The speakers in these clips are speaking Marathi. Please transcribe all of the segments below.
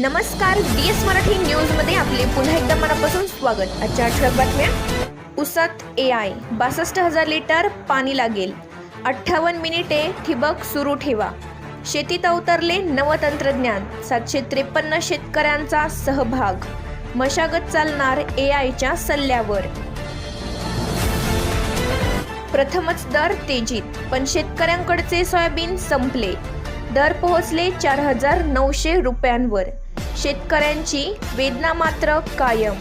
नमस्कार डी एस मराठी न्यूजमध्ये आपले पुन्हा एकदा मनापासून स्वागत. आजच्या ठळक बातम्या. उसात ए आय बासष्ट हजार लिटर पाणी लागेल. अठ्ठावन्न मिनिटे ठिबक सुरू ठेवा. शेतीत अवतरले नवतंत्रज्ञान सातशे त्रेपन्न शेतकऱ्यांचा सहभाग. मशागत चालणार ए आयच्या सल्ल्यावर. प्रथमच दर तेजीत पण शेतकऱ्यांकडचे सोयाबीन संपले. दर पोहोचले चार हजार नऊशे रुपयांवर. शेतकऱ्यांची वेदना मात्र कायम.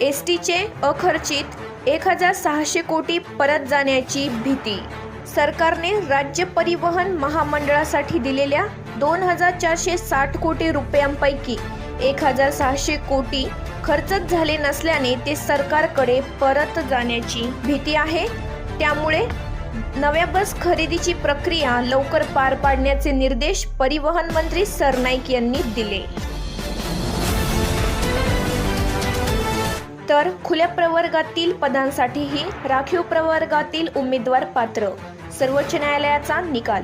एस टीचे अखर्चित एक हजार सहाशे कोटी परत जाण्याची भीती. सरकारने राज्य परिवहन महामंडळासाठी दिलेल्या दोन हजार चारशे साठ कोटी रुपयांपैकी एक हजार सहाशे कोटी खर्चच झाले नसल्याने ते सरकारकडे परत जाण्याची भीती आहे. त्यामुळे नव्या बस खरेदीची प्रक्रिया लवकर पार पाडण्याचे निर्देश परिवहन मंत्री सरनाईक यांनी दिले. तर खुल्या प्रवर्गातील पदांसाठीही राखीव प्रवर्गातील उमेदवार पात्र. सर्वोच्च न्यायालयाचा निकाल.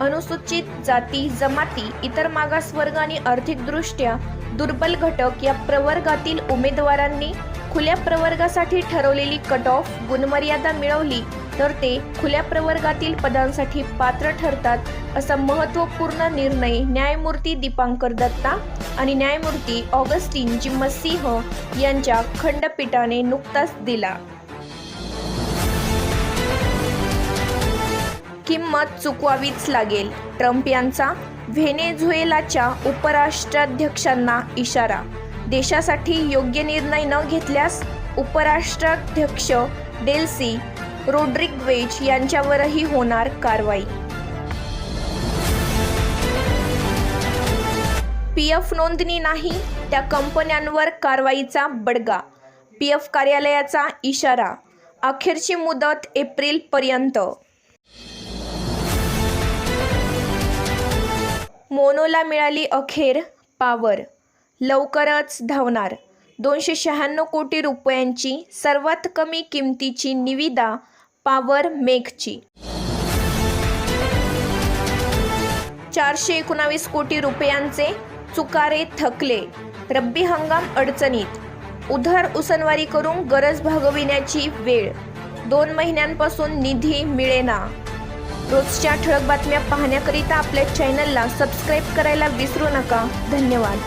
अनुसूचित जाती जमाती इतर मागासवर्ग आणि आर्थिकदृष्ट्या दुर्बल घटक या प्रवर्गातील उमेदवारांनी खुल्या प्रवर्गासाठी ठरवलेली कट ऑफ गुणमर्यादा मिळवली तर ते खुल्या प्रवर्गातील पदांसाठी पात्र ठरतात असा महत्त्वपूर्ण निर्णय न्यायमूर्ती दीपांकर दत्ता आणि न्यायमूर्ती ऑगस्टिन जिम्मसिंह यांच्या खंडपीठाने नुकताच दिला. किंमत चुकवावीच लागेल ट्रम्प यांचा. व्हेनेझुएलाच्या उपराष्ट्राध्यक्षांना इशारा देशासाठी योग्य निर्णय न घेतल्यास उपराष्ट्राध्यक्ष डेल्सी रोड्रिग्वेज यांच्यावरही होणार कारवाई. पी एफ नोंदणी नाही त्या कंपन्यांवर कारवाईचा बडगा. पी एफ कार्यालयाचा इशारा अखेरची मुदत एप्रिलपर्यंत मोनोला मिळाली अखेर पावर. लवकरच धावणार. दोनशे शहाण्णव कोटी रुपयांची सर्वात कमी किमतीची निविदा पावर मेघची. चारशे एकोणावीस कोटी रुपयांचे चुकारे थकले. रब्बी हंगाम अडचणीत. उधार उसनवारी करून गरज भागविण्याची वेळ. दोन महिन्यांपासून निधी मिळेना. रोजच्या ठळक बातम्या पाहण्याकरिता आपल्या चॅनलला सबस्क्राईब करायला विसरू नका. धन्यवाद.